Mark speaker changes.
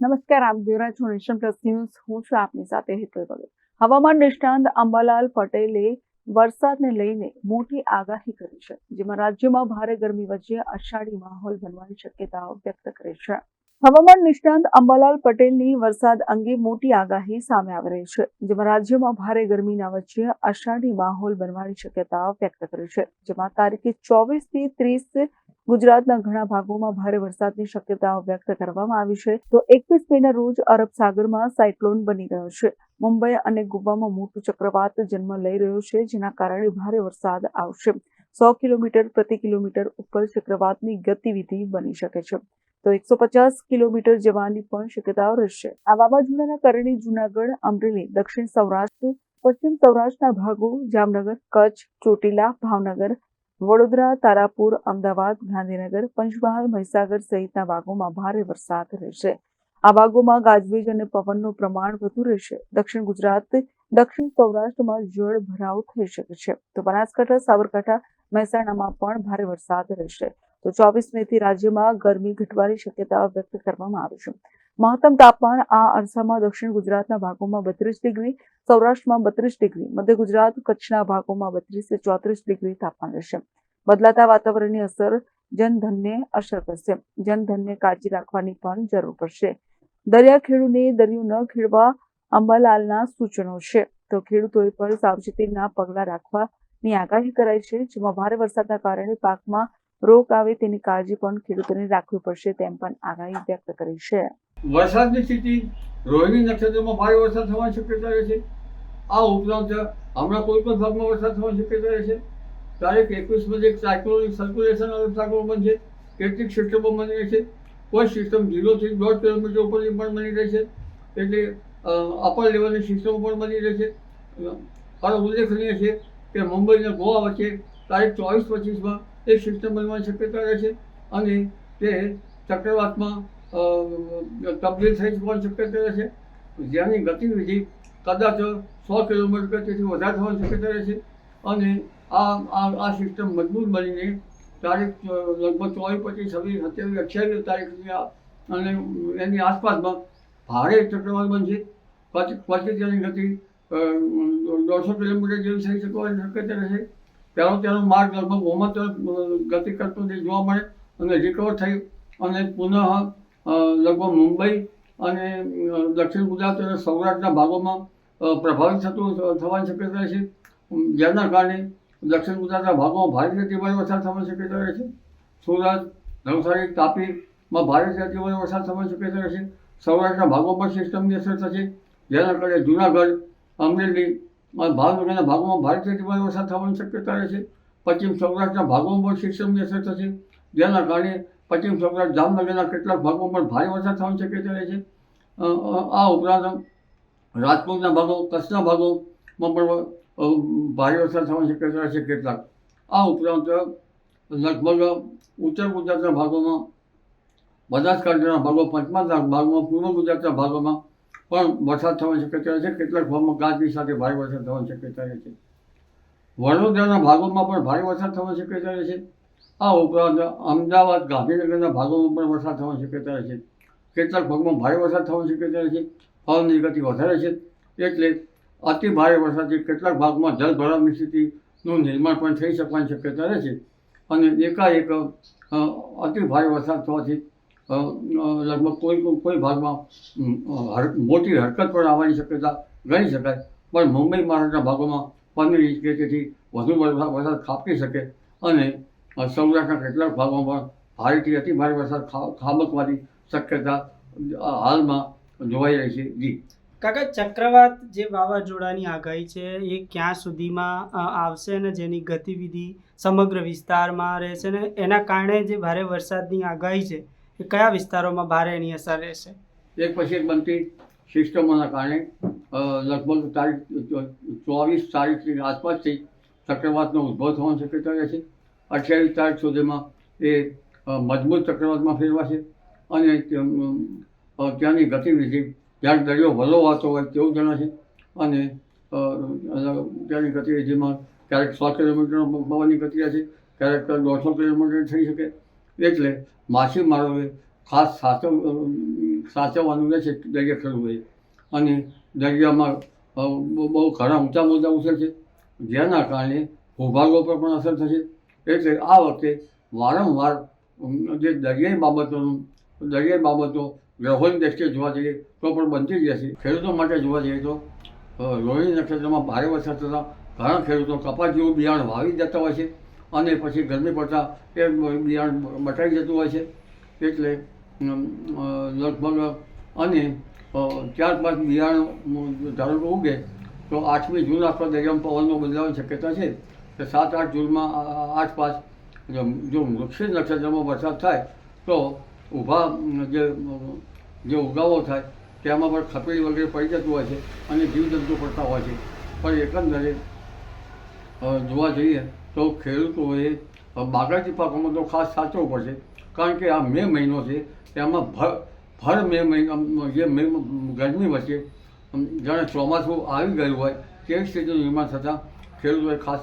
Speaker 1: નમસ્કાર, આપ જોઈ રહ્યા છો નેશન પ્લસ ન્યૂઝ. હું છું આપની સાથે હેતલ ભગત. હવામાન નિષ્ણાંત અંબાલાલ પટેલે વરસાદને લઈને મોટી આગાહી કરી છે, જેમાં રાજ્યમાં ભારે ગરમી વચ્ચે અષાઢી માહોલ બનવાની શક્યતાઓ વ્યક્ત કરી છે. હવામાન નિષ્ણાંત અંબાલાલ પટેલની વરસાદ અંગે મોટી આગાહી સામે આવી રહી છે, જેમાં રાજ્યમાં ભારે ગરમીના વચ્ચે અષાઢી માહોલ બનવાની શક્યતાઓ વ્યક્ત કરી છે, જેમાં તારીખે ચોવીસથી ત્રીસ ગુજરાતના ઘણા ભાગોમાં ભારે વરસાદની શક્યતાઓ વ્યક્ત કરવામાં આવી છે. તો એકવીસ મેના રોજ અરબ સાગરમાં સાયક્લોન બની રહ્યો છે. મુંબઈ અને ગોવામાં મોટું ચક્રવાત જન્મ લઈ રહ્યો છે, જેના કારણે ભારે વરસાદ આવશે. સો કિલોમીટર પ્રતિ કિલોમીટર ઉપર ચક્રવાતની ગતિવિધિ બની શકે છે. તો એકસો પચાસ કિલોમીટર જવાની પણ શક્યતાઓ રહેશે. આ વાવાઝોડાના કારણે જુનાગઢ, અમરેલી, દક્ષિણ સૌરાષ્ટ્ર, પશ્ચિમ સૌરાષ્ટ્રના ભાગો, જામનગર, કચ્છ, ચોટીલા, ભાવનગર વડોદરા, તારાપુર, અમદાવાદ, ગાંધીનગર, પંચમહાલ, મહીસાગર સહિતના ભાગોમાં ભારે વરસાદ રહેશે. આ ભાગોમાં ગાજવીજ અને પવનનું પ્રમાણ વધુ રહેશે. દક્ષિણ ગુજરાત, દક્ષિણ સૌરાષ્ટ્રમાં જળ ભરાવ થઈ શકે છે. તો બનાસકાંઠા, સાબરકાંઠા, મહેસાણામાં પણ ભારે વરસાદ રહેશે. તો ચોવીસ મે થી રાજ્યમાં ગરમી ઘટવાની શક્યતા વ્યક્ત કરવામાં આવી છે. મહત્તમ તાપમાન આ અરસામાં દક્ષિણ ગુજરાતના ભાગોમાં બત્રીસ ડિગ્રી, સૌરાષ્ટ્રમાં બત્રીસ ડિગ્રી, મધ્ય ગુજરાત કચ્છના ભાગોમાં બત્રીસથી ચોત્રીસ ડિગ્રી તાપમાન રહેશે. બદલાતા વાતાવરણની અસર જનધનને અસર કરશે. જનધનને કાળજી રાખવાની પણ જરૂર પડશે. દરિયા ખેડૂને દરિયો ન ખેડવા અંબાલાલના સૂચનો છે. તો ખેડૂતોએ પણ સાવચેતીના પગલાં રાખવાની આગાહી કરાઈ છે, જેમાં ભારે વરસાદના કારણે પાકમાં રોગ આવે તેની કાળજી પણ ખેડૂતોને રાખવી પડશે તેમ પણ આગાહી વ્યક્ત કરી છે.
Speaker 2: વરસાદની સ્થિતિ, રોહિણી નક્ષત્રમાં ભારે વરસાદ થવાની શક્યતા રહે છે. આ ઉપરાંત હમણાં કોઈ પણ ભાગમાં વરસાદ થવાની શક્યતા રહે છે. તારીખ એકવીસમાં એક સાયક્લોનિક સર્ક્યુલેશન પણ બનશે કેટલીક સિસ્ટમો બની રહી છે. કોઈ સિસ્ટમ ઝીરોથી દોઢ કિલોમીટર ઉપરની પણ બની રહી છે. એટલે અપર લેવલની સિસ્ટમો પણ બની રહી છે. મારો ઉલ્લેખનીય છે કે મુંબઈ અને ગોવા વચ્ચે તારીખ ચોવીસ પચીસમાં એક સિસ્ટમ બનવાની શક્યતા રહે છે. અને તે ચક્રવાતમાં તબદીલ થઈ જવાની શક્યતા રહે છે જેની ગતિવિધિ કદાચ સો કિલોમીટર કે તેથી વધારે થવાની શક્યતા રહે છે અને આ આ સિસ્ટમ મજબૂત બનીને તારીખ લગભગ ચોવીસ, પચીસ, છવ્વીસ, સત્યાવીસ, અઠ્યાવીસ તારીખ સુધી અને એની આસપાસમાં ભારે ચક્રવાત બનશે. પછી પછી તેની ગતિ દોઢસો કિલોમીટર જેવી થઈ શકવાની શક્યતા રહે છે તેનો માર્ગ લગભગ ઓમત ગતિ કરતો જોવા મળે અને રિકવર થઈ અને પુનઃ લગભગ મુંબઈ અને દક્ષિણ ગુજરાત અને સૌરાષ્ટ્રના ભાગોમાં પ્રભાવિત થતું, થવાની શક્યતા છે. જેના કારણે દક્ષિણ ગુજરાતના ભાગોમાં ભારે અતિભારે વરસાદ થવાની શક્યતા રહે છે. સુરત, નવસારી તાપીમાં ભારે અતિભારે વરસાદ થવાની શક્યતા રહે છે. સૌરાષ્ટ્રના ભાગોમાં સિસ્ટમની અસર થશે. જેના કારણે જુનાગઢ, અમરેલી ભાવનગરના ભાગોમાં ભારે અતિભારે વરસાદ થવાની શક્યતા રહે છે. પશ્ચિમ સૌરાષ્ટ્રના ભાગોમાં પણ સિસ્ટમની અસર થશે. જેના કારણે પશ્ચિમ સૌરાષ્ટ્ર જામનગરના કેટલાક ભાગોમાં પણ ભારે વરસાદ થવાની શક્યતા રહે છે આ ઉપરાંત રાજકોટના ભાગો, કચ્છના ભાગોમાં પણ ભારે વરસાદ થવાની શક્યતા રહે છે કેટલાક. આ ઉપરાંત લગભગ ઉત્તર ગુજરાતના ભાગોમાં બનાસકાંઠાના ભાગો પંચમહાલના ભાગમાં, પૂર્વ ગુજરાતના ભાગોમાં પણ વરસાદ થવાની શક્યતા રહે છે. કેટલાક ભાગમાં ગાજવી સાથે ભારે વરસાદ થવાની શક્યતા રહે છે. વડોદરાના ભાગોમાં પણ ભારે વરસાદ થવાની શક્યતા રહે છે. આ ઉપરાંત અમદાવાદ ગાંધીનગરના ભાગોમાં પણ વરસાદ થવાની શક્યતા રહે છે. કેટલાક ભાગમાં ભારે વરસાદ થવાની શક્યતા રહે છે. પવનની ગતિ વધારે છે. એટલે અતિ ભારે વરસાદથી કેટલાક ભાગમાં જલભરાવની સ્થિતિનું નિર્માણ પણ થઈ શકવાની શક્યતા રહે છે. અને એકાએક અતિ ભારે વરસાદ થવાથી લગભગ કોઈ કોઈ ભાગમાં મોટી હરકત પણ આવવાની શક્યતા ગણી શકાય. પણ મુંબઈ, મહારાષ્ટ્રના ભાગોમાં પંદર ઇંચ કે તેથી વધુ વરસાદ ખાપકી શકે અને સૌરાષ્ટ્રના કેટલાક ભાગોમાં ભારેથી અતિ ભારે વરસાદ ખાબકવાની શક્યતા હાલમાં જોવાઈ રહી છે. જી.
Speaker 3: કાકા ચક્રવાત જે વાવાઝોડાની આગાહી છે એ ક્યાં સુધીમાં આવશે અને જેની ગતિવિધિ સમગ્ર વિસ્તારમાં રહેશે ને એના કારણે જે ભારે વરસાદની આગાહી છે એ કયા વિસ્તારોમાં ભારે એની અસર રહેશે?
Speaker 2: એક પછી એક બનતી સિસ્ટમોના કારણે લગભગ તારીખ ચોવીસ તારીખની આસપાસથી ચક્રવાતનો ઉદ્ભવ થવાની શક્યતા રહે છે. અઠ્યાવીસ તારીખ સુધીમાં એ મજબૂત ચક્રવાતમાં ફેરવાશે. અને ત્યાંની ગતિવિધિ, જ્યાં દરિયો વલોવાતો હોય તેવું જણાશે. અને ત્યાંની ગતિવિધિમાં ક્યારેક સો કિલોમીટર પવનની ગતિ હશે, ક્યારેક દોઢસો કિલોમીટર થઈ શકે. એટલે માછીમારોએ ખાસ સાચવ સાચવવાનું રહેશે દરિયા ખેડૂતોએ. અને દરિયામાં બહુ ઘણા ઊંચા મોજા ઉછળશે, જેના કારણે ભૂભાગો પર પણ અસર થશે. એટલે આ વખતે વારંવાર જે દરિયાઈ બાબતોનું, દરિયાઈ બાબતો ગ્રહોની દ્રષ્ટિએ જોવા જઈએ તો પણ બનતી જ રહેશે. ખેડૂતો માટે જોવા જઈએ તો રોહિણી નક્ષત્રમાં ભારે વરસાદ થતાં ઘણા ખેડૂતો કપાસ જેવું બિયારણ વાવી જતા હોય છે અને પછી ગરમી પડતા એ બિયારણ બટાઈ જતું હોય છે. એટલે લગભગ અને ત્યારબાદ બિયારણ ધારો ઉગે તો આઠમી જૂન આસપાસ દરિયામાં પવનનો બદલાવાની શક્યતા છે. કે સાત, આઠ જૂનમાં આસપાસ જો વૃક્ષિત નક્ષત્રમાં વરસાદ થાય તો ઊભા જે જે ઉગાવો થાય તેમાં પણ ખપેડી વગેરે પડી જતું હોય છે અને જીવજંતુ પડતા હોય છે. પણ એકંદરે જોવા જઈએ તો ખેડૂતોએ બાગાયતી પાકોમાં તો ખાસ સાચવવું પડશે. કારણ કે આ મે મહિનો છે, તેમાં ભર ભર મે મહિના જે મે ગરમી વચ્ચે જાણે ચોમાસું આવી ગયું હોય તેવી સ્થિતિનું નિર્માણ થતાં ખેડૂતોએ ખાસ